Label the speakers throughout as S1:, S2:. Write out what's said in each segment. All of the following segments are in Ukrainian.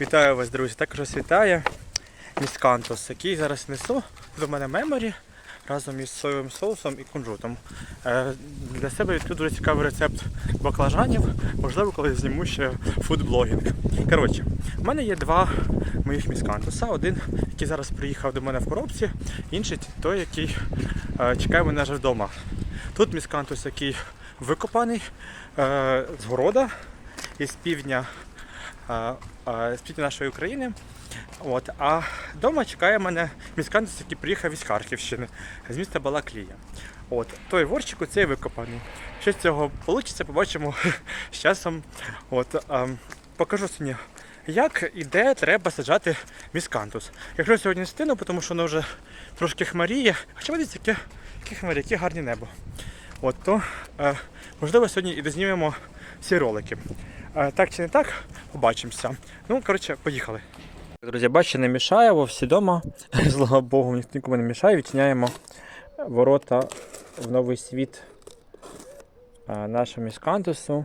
S1: Вітаю вас, друзі. Також вас вітає міскантус, який зараз несу до мене меморі разом із соєвим соусом і кунжутом. Е, Для себе відкрив дуже цікавий рецепт баклажанів. Можливо, колись зніму ще фудблогінг. Коротше, в мене є два моїх міскантуса. Один, який зараз приїхав до мене в коробці, інший той, який е, чекає мене вже вдома. Тут міскантус, який викопаний е, з города із півдня з півдня нашої України. От, а вдома чекає мене міскантус, який приїхав із Харківщини, з міста Балаклія. От, той ворчик оцей викопаний. Що з цього вийде, побачимо з часом. От, а, покажу сьогодні, як і де треба саджати міскантус. Якщо сьогодні стину, тому що воно вже трошки хмаріє, хоча бачите, яке, яке хмарі, яке гарне небо. От, то, е, можливо, сьогодні і дознімемо всі ролики. Так чи не так, побачимося. Ну, коротше, поїхали. Друзі, бачите, не мішає, бо всі вдома. Слава Богу, нікому не мішає. Відчиняємо ворота в новий світ нашому іскантусу.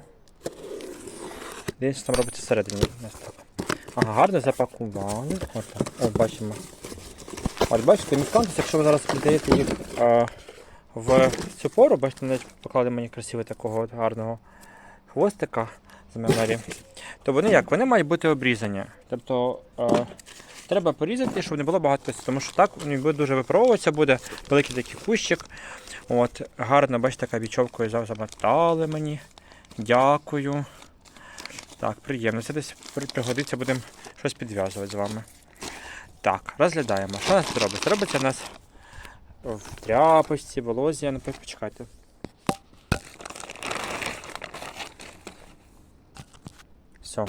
S1: Дивіться, що там робиться всередині. Ага, гарно запакували. От. О, бачимо. От бачите, міскантус, якщо ви зараз придаєте їх е, в цю пору, бачите, навіть поклали мені красивого такого от гарного хвостика з меморі, то вони як? Вони мають бути обрізані. Тобто е, треба порізати, щоб не було багато, тому що так він дуже випробовуватися, буде великий такий кущик. От, гарно, бачите, така бічовкою замотали мені. Дякую. Так, приємно. Це десь пригодиться, будемо щось підв'язувати з вами. Так, розглядаємо. Що у нас робиться? Робиться у нас в тряпочці, волозі, ну почекайте. Все,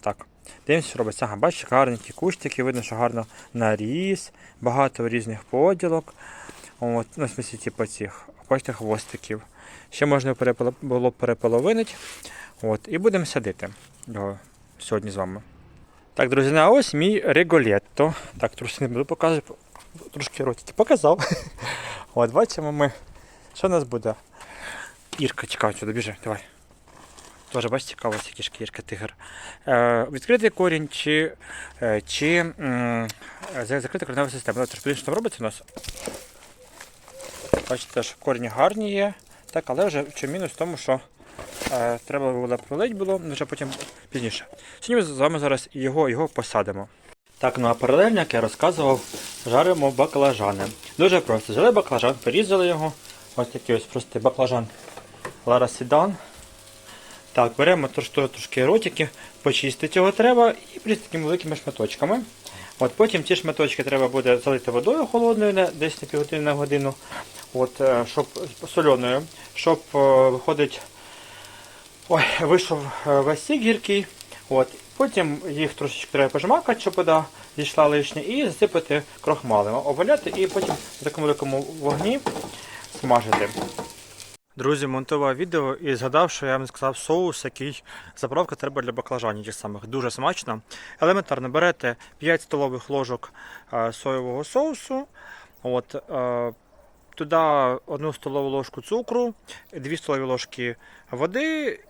S1: так. Дивимося, що робиться. Ага, бачите, гарненькі кущики, видно, що гарно наріс, багато різних поділок. От, ну, в смысле, типу цих, бачите, хвостиків. Ще можна було переполовинити. От, і будемо садити його сьогодні з вами. Так, друзі, а ось мій реголетто. Так, трошки не буду показувати, трошки ротики показав. От, бачимо ми, що у нас буде. Ірка, чекай, сюди біжи, давай. Тоже бачите, цікаво, які шкірка тигр. Е, відкритий корінь чи, е, чи е, закрита коренева система. Розповім, що там робиться у нас. Бачите, що корінь гарні є, так, але вже чи мінус в тому, що е, треба було пролить було, ну, вже потім пізніше. Сьогодні ми з вами зараз його, його посадимо. Так, ну а паралельно, як я розказував, жаримо баклажани. Дуже просто. Взяли баклажан, порізали його. Ось такий ось простий баклажан Лара Седан. Так, беремо трошки, ротики, почистити його треба і порізати такими великими шматочками. От Потім ті шматочки треба буде залити водою холодною десь на півгодини на годину, от, е, щоб соленою, щоб е, виходить, ой, вийшов е, весь сік гіркий. От. Потім їх трошечки треба пожмакати, щоб вода зійшла лишня, і засипати крохмалем, обваляти і потім на такому великому вогні смажити. Друзі, монтував відео і згадав, що я вам сказав соус, який заправка треба для баклажанів тих самих. Дуже смачно. Елементарно берете 5 столових ложок е, соєвого соусу. От, е, туди 1 столову ложку цукру, 2 столові ложки води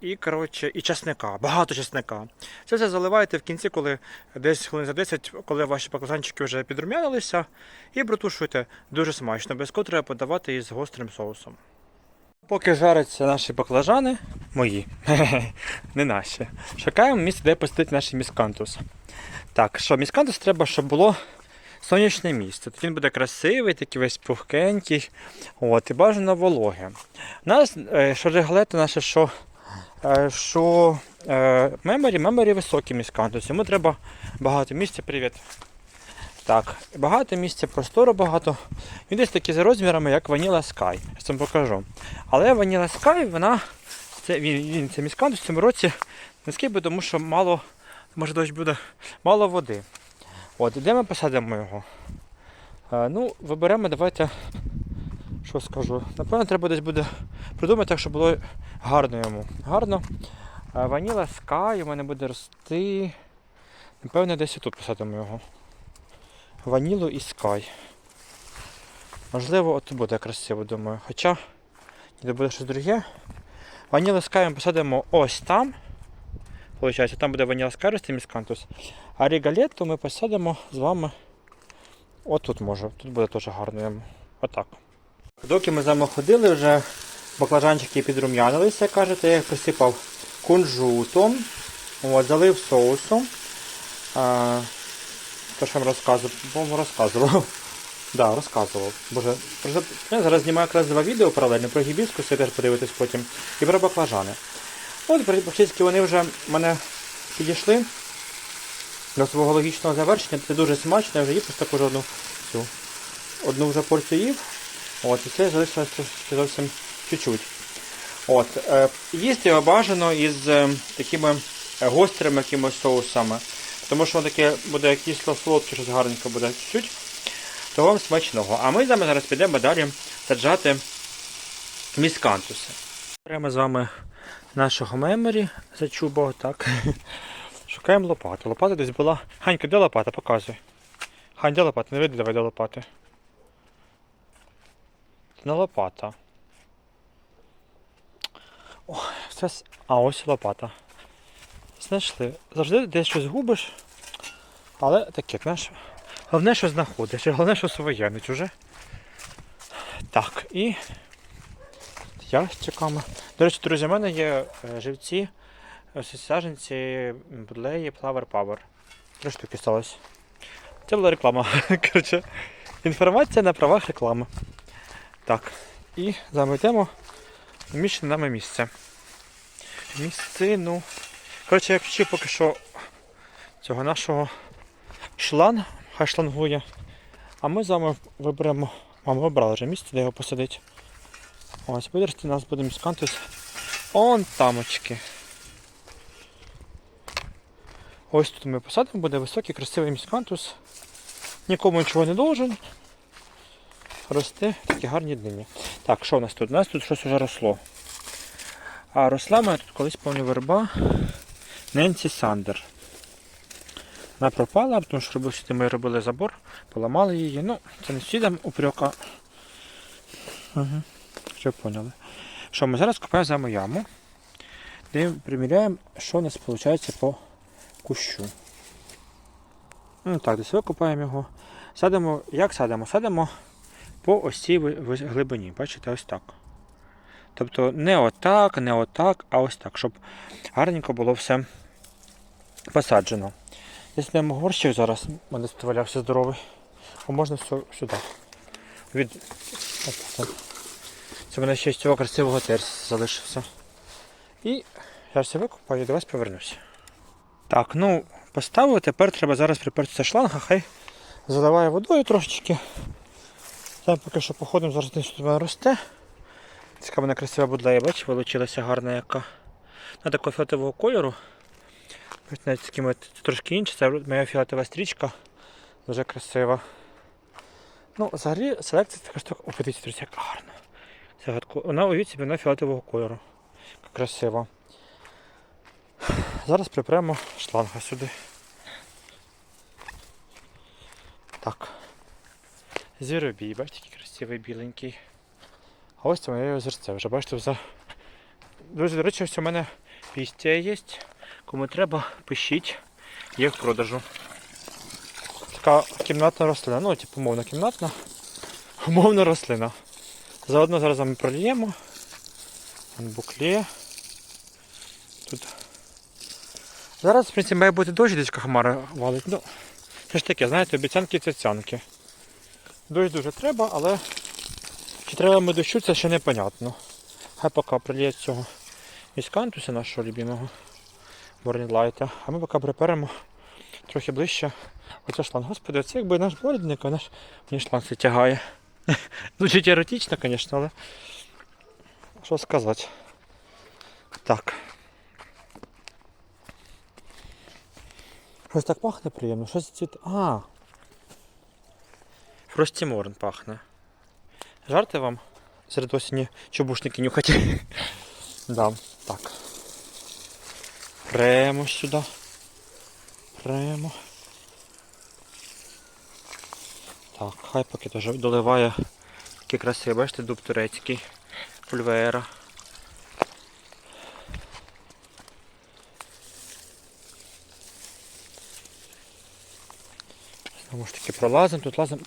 S1: і, коротше, і чесника. Багато чесника. Це все заливаєте в кінці, коли десь хвилин за 10, коли ваші баклажанчики вже підрумянилися, і протушуєте дуже смачно. Без треба подавати із гострим соусом. Поки жаряться наші баклажани, мої, не наші. Шукаємо місце, де посадити наш міскантус. Так, що міскантус треба, щоб було сонячне місце. Тоді він буде красивий, такий весь пухкенький. От, і бажано вологе. У нас, е, що реглето наше, що, е, що е, меморі, меморі високий міскантус. Йому треба багато місця. Привіт. Так, багато місця, простору багато. Він десь такий за розмірами, як Vanilla Sky. Я вам покажу. Але Vanilla Sky, вона, це, він, він це міскантус в цьому році низький, бо тому що мало, може дощ буде, мало води. От, де ми посадимо його? Е, ну, виберемо, давайте, що скажу. Напевно, треба десь буде придумати так, щоб було гарно йому. Гарно. Е, Sky у мене буде рости. Напевно, десь тут посадимо його. Ванілу і Sky. Можливо, от буде красиво, думаю. Хоча, ніде буде щось друге. Ванілу Sky ми посадимо ось там. Получається, там буде ваніла скаристи міскантус. А рігалетту ми посадимо з вами. Отут може. Тут буде теж гарно. Отак. Доки ми з вами ходили, вже баклажанчики підрум'янилися, кажете, я їх присипав кунжутом, от, залив соусом. То, що я вам розказував, по-моєму, розказував. Да, розказував. Боже, я зараз знімаю якраз два відео паралельно про гібіскус, я теж подивитись потім, і про баклажани. От, практично вони вже мене підійшли до свого логічного завершення. Це дуже смачно, я вже їв просто таку одну, цю, одну вже порцію їв. От, і це залишилось зовсім чуть-чуть. От, е, їсти його бажано із е, такими е, гострими якимось соусами. Тому що воно таке буде кисло солодке, щось гарненько буде чуть-чуть. То вам смачного. А ми з вами зараз підемо далі саджати міскантуси. Беремо з вами нашого меморі за чубо, так. Шукаємо лопату. Лопата десь була. Ганька, де лопата? Показуй. Хань, де лопата? Не видно, давай де лопати. Це не лопата. Ой, це... А, ось лопата. Знайшли. Завжди десь щось губиш. Але таке, знаєш. Головне, що знаходиш, головне, що своє, не чуже. Так, і ящиками. До речі, друзі, у мене є е, живці, ось саженці будлеї Flower Power. Три штуки сталося. Це була реклама. Коротше, інформація на правах реклами. Так. І заметемо міщене нами місце. Місцину. Коротше, я включив поки що цього нашого шланг, хай шлангує. А ми з вами виберемо. А ми вибрали вже місце, де його посадити. Ось, вирости нас буде міскантус. Он тамочки. Ось тут ми посадимо, буде високий, красивий міскантус. Нікому нічого не должен. Росте такі гарні днині. Так, що у нас тут? У нас тут щось вже росло. А росла мене тут колись повні верба Ненсі Сандер. Вона пропала, тому що робив ми робили забор, поламали її. Ну, це не сусідам упрека. Угу. Що поняли. Що ми зараз копаємо з вами яму, де приміряємо, що у нас виходить по кущу. Ну так, десь викопаємо його. Садимо, як садимо? Садимо по ось цій глибині. Бачите, ось так. Тобто не отак, не отак, а ось так, щоб гарненько було все посаджено. Якщо маємо горщик зараз, мене тут здоровий, то можна все сюди. Від... Це в мене ще з цього красивого терс залишився. І я все викопаю і до вас повернуся. Так, ну, поставив, тепер треба зараз припертися шланга, хай заливає водою трошечки. Там поки що походимо, зараз десь тут росте. Така вона красива будлея, бачиш, вилучилася гарна яка. На такого фіолетового кольору. Навіть такими трошки інші, це моя фіолетова стрічка. Дуже красива. Ну, взагалі селекція така штука. О, подивіться, друзі, як гарно. Це гадко. Вона уявіть собі вона фіолетового кольору. Красиво. Зараз припремо шланга сюди. Так. Звіробій, бачите, який красивий біленький. А ось це моє озерце. Вже бачите, за... Друзі, до речі, ось у мене пістя є. Кому треба, пишіть. Є в продажу. Така кімнатна рослина. Ну, типу, умовна кімнатна. Умовна рослина. Заодно зараз ми проліємо. Вон Тут. Зараз, в принципі, має бути дощ, десь хмара валить. Ну, це ж таке, знаєте, обіцянки цяцянки. Дощ дуже треба, але чи треба ми дощу, це ще непонятно. Хай поки приліє цього іскантуса нашого любимого Борнілайта. А ми поки приперемо трохи ближче. Оце шланг. Господи, це якби наш бордник, а наш мені шланг це тягає. Звучить еротично, звісно, але що сказати. Так. Щось так пахне приємно. Щось цвіт. А. Фростіморн пахне. Жарти вам серед осені чубушники нюхати. да, так. Прямо сюди. Прямо. Так, хай поки теж доливає такі красиві, бачите, дуб турецький, пульвера. Знову ж таки пролазимо, тут лазимо.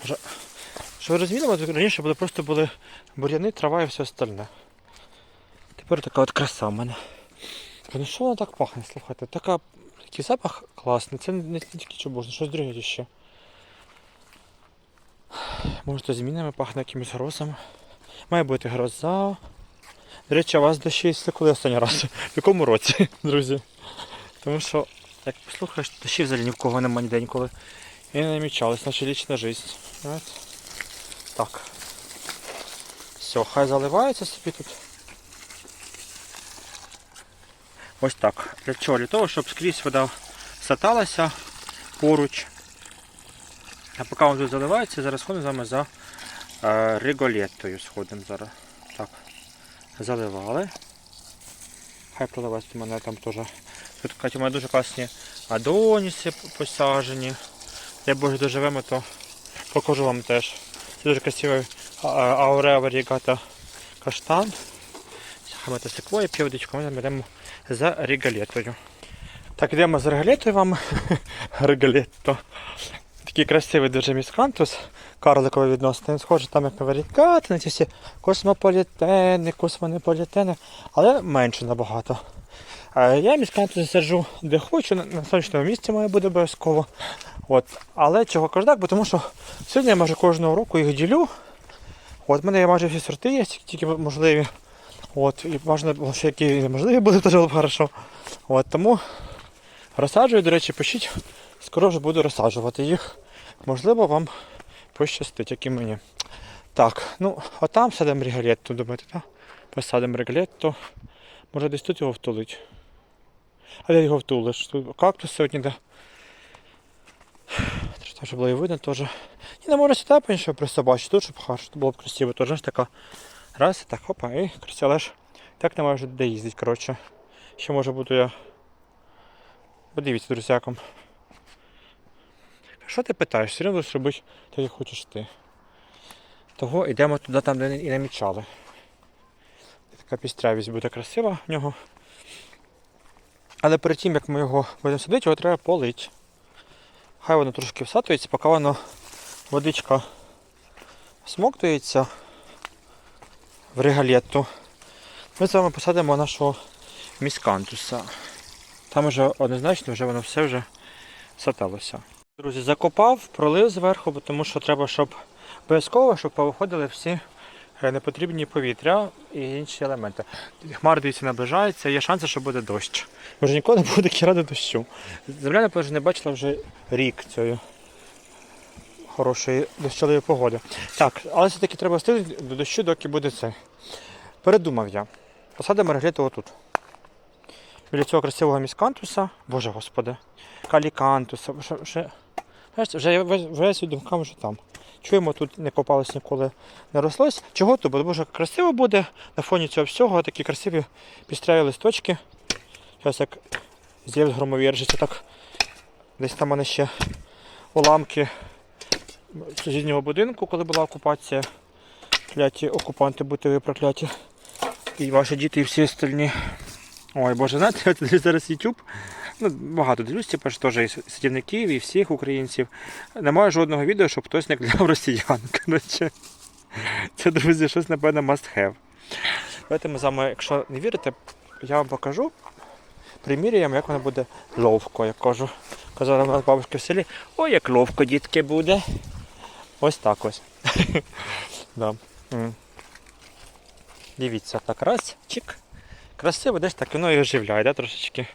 S1: Що ви розуміли, раніше були просто були бур'яни, трава і все остальне. Тепер така от краса в мене. Ну що воно так пахне, слухайте? Така, такий запах класний. Це не, тільки чобожне, щось друге ще. Може то змінами пахне якимись грозами. Має бути гроза. До речі, у вас дощі йшли коли останній раз? В якому році, друзі? Тому що, як послухаєш, дощі взагалі ні в кого немає ніде ніколи. І не намічалась наша лічна життя. Так. Все, хай заливається собі тут. Ось так. Для чого? Для того, щоб скрізь вода саталася поруч. А поки він тут заливається, зараз ходимо з вами за е, риголеттою. Сходимо зараз. Так. Заливали. Хай проливається у мене там теж. Тут Катя, у мене дуже класні адоніси посаджені. Дай Боже доживемо, то покажу вам теж. Це дуже красивий а- а- ауреа варігата каштан. Хамета секвоя, півдичку, ми беремо за регалетою. Так, йдемо з регалетою вам. Регалетто. Такий красивий дуже міскантус, карликовий відносно. Він схожий там як на ці всі космополітени, космонеполітени, але менше набагато. Я міскантус саджу де хочу, на- сонячному місці має бути обов'язково. От. Але чого кажу так, бо тому що сьогодні я майже кожного року їх ділю. От в мене є майже всі сорти є, тільки можливі. От, і бажано було, що які неможливі були, теж хорошо. От, тому розсаджую, до речі, пишіть, скоро вже буду розсаджувати їх. Можливо, вам пощастить, як і мені. Так, ну, а там садимо регалетту, думаєте, так? Посадимо регалетту. Може десь тут його втулить. А де його втулиш? Тут кактус сьогодні, де. Щоб було і видно теж. І не можна сюди по-іншому присобачити, тут щоб хорошо, було б красиво. Теж така Раз, так, опа, і красиво, але ж так немає вже де їздити, коротше. Ще може буду я. Подивіться, друзяком. Що ти питаєш? Все одно будеш робити так, як хочеш ти. Того йдемо туди, там, де і намічали. Така пістрявість буде красива в нього. Але перед тим, як ми його будемо садити, його треба полити. Хай воно трошки всатується, поки воно водичка смоктується в регалетту. Ми з вами посадимо нашого міскантуса. Там вже однозначно вже воно все вже саталося. Друзі, закопав, пролив зверху, тому що треба, щоб обов'язково, щоб повиходили всі е, непотрібні повітря і інші елементи. Хмар дивіться наближається, є шанси, що буде дощ. Може ніколи не буде такі ради дощу. Земля, напевно, не бачила вже рік цієї хорошої дощової погоди. Так, але все-таки треба стигнути до дощу, доки буде це. Передумав я. Посадимо регліту отут. Біля цього красивого міскантуса, боже господи, калікантуса. Вже, вже, вже весь- думками, що там. Чуємо, тут не копалось ніколи не рослось. Чого тут? Бо дуже красиво буде на фоні цього всього, такі красиві пістряві листочки. Зараз як з'явить громовіржиця, так десь там мене ще уламки сусіднього будинку, коли була окупація. Кляті окупанти будьте ви прокляті. І ваші діти, і всі остальні. Ой, боже, знаєте, я зараз YouTube. Ну, багато дивлюсь, типу, що теж і садівників, і всіх українців. Немає жодного відео, щоб хтось не кляв росіян. Коротше, це, друзі, щось, напевно, must have. Давайте ми якщо не вірите, я вам покажу. Приміряємо, як воно буде ловко, як кажу. Казали в нас бабушки в селі. Ой, як ловко, дітки, буде. Ось так ось. да. Дивіться, так раз, чик. Красиво, десь так воно і оживляє, да, трошечки.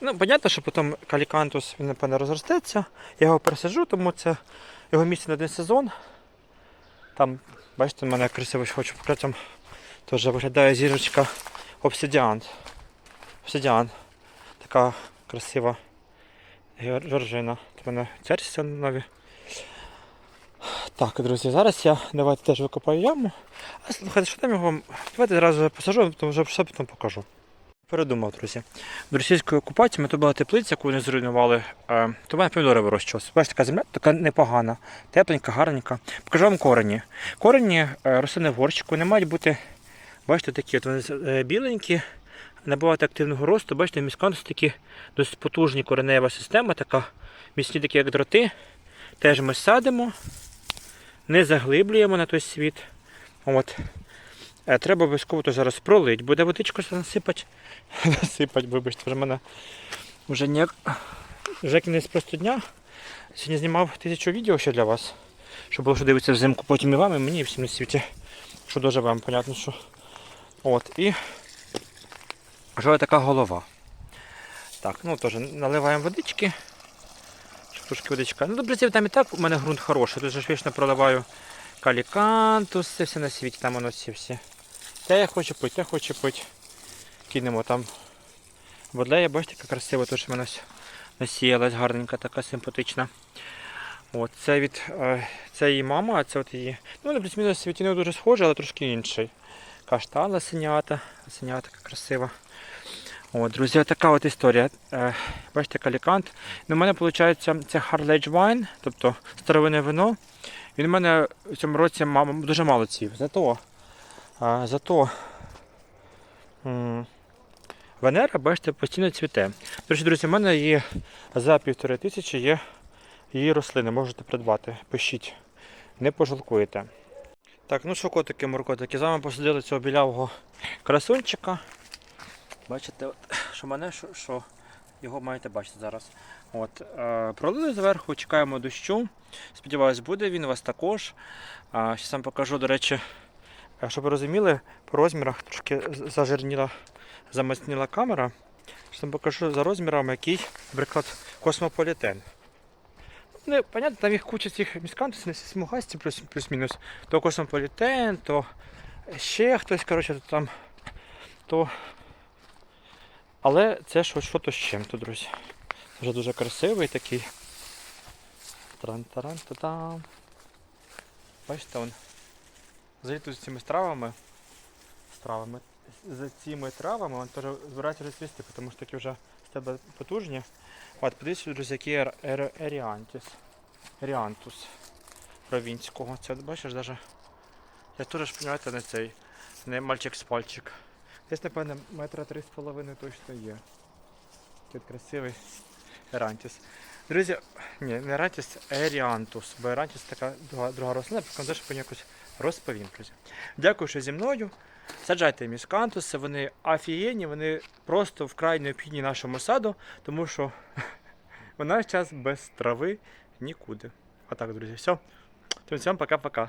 S1: Ну, понятно, що потім калікантус він, напевно, розростеться. Я його пересаджу, тому це його місце на один сезон. Там, бачите, в мене красиво хочу показати, теж виглядає зірочка обсидіан. Обсидіан. Така красива жоржина. В мене церця нові. Так, друзі, зараз я давайте теж викопаю яму. А слухайте, що там його. Давайте зразу посажу, тому вже все потім покажу. Передумав, друзі. До російської окупації ми тут була теплиця, яку вони зруйнували, е, то в мене помідори вирощувалися. Бачите, така земля така непогана, тепленька, гарненька. Покажу вам корені. Корені е, рослини в горщику не мають бути, бачите, такі от вони е, біленькі, набувати активного росту. Бачите, міскантус такі досить потужні коренева система, така міцні такі як дроти. теж ми садимо, не заглиблюємо на той світ. От. Е, Треба обов'язково то зараз пролить. Буде водичку насипати. Насипати, вибачте, вже мене вже ніяк. Вже кінець просто дня. Сьогодні знімав тисячу відео ще для вас. Щоб було що дивитися взимку, потім і вам, і мені, і всім на світі. Що дуже вам, понятно, що. От, і вже така голова. Так, ну теж наливаємо водички. Трошки водичка. Ну, добре, там і так у мене ґрунт хороший. Тут же вічно проливаю калікантус, це все на світі, там воно всі всі. Те я хочу пити, те хочу пити. Кинемо там. Бодлея, бачите, яка красива, теж в мене насіялась гарненька, така симпатична. От, це від е, це її мама, а це от її. Ну, вони плюс-мінус світіною дуже схожі, але трошки інший. Каштан ласенята, ласенята така красива. От, друзі, така от історія. Е, бачите, калікант. Ну, у мене виходить це Harlage Wine, тобто старовинне вино. Він у мене в цьому році дуже мало цвів. Зато, зато Венера, бачите, постійно цвіте. Речі, друзі, в мене є за півтори тисячі є її рослини, можете придбати. Пишіть, не пожалкуєте. Так, ну що, котики, моркотики, з вами посадили цього білявого красунчика. Бачите, от, що мене, що, що його маєте бачити зараз. От, е, пролили зверху, чекаємо дощу. Сподіваюсь, буде він у вас також. А, ще сам покажу, до речі, е, щоб ви розуміли, по розмірах трошки зажирніла, замацніла камера. Ще сам покажу за розмірами, який, наприклад, космополітен. Ну, понятно, там їх куча цих міскантусів, смугасті, плюс, плюс-мінус. То космополітен, то ще хтось, коротше, то там. То... Але це що, що то з чим-то, друзі. Вже дуже красивий такий. тран та там Бачите, он. Взагалі з цими травами. З травами. За цими травами він теж збирається розцвісти, тому що такі вже з тебе потужні. От, подивіться, друзі, який ер, ер, еріантіс. Еріантус провінського. Це бачиш даже. Я теж розумієте, не цей. Не мальчик з пальчик. Десь, напевно, метра три з половиною точно є. Тут красивий ерантіс. Друзі, ні, не ерантіс, а еріантус. Бо ерантіс така друга, друга рослина, про що по якось розповім, друзі. Дякую, що зі мною. Саджайте міскантуси, вони офігенні, вони просто вкрай необхідні нашому саду, тому що у наш час без трави нікуди. Отак, друзі, все. Всім пока-пока.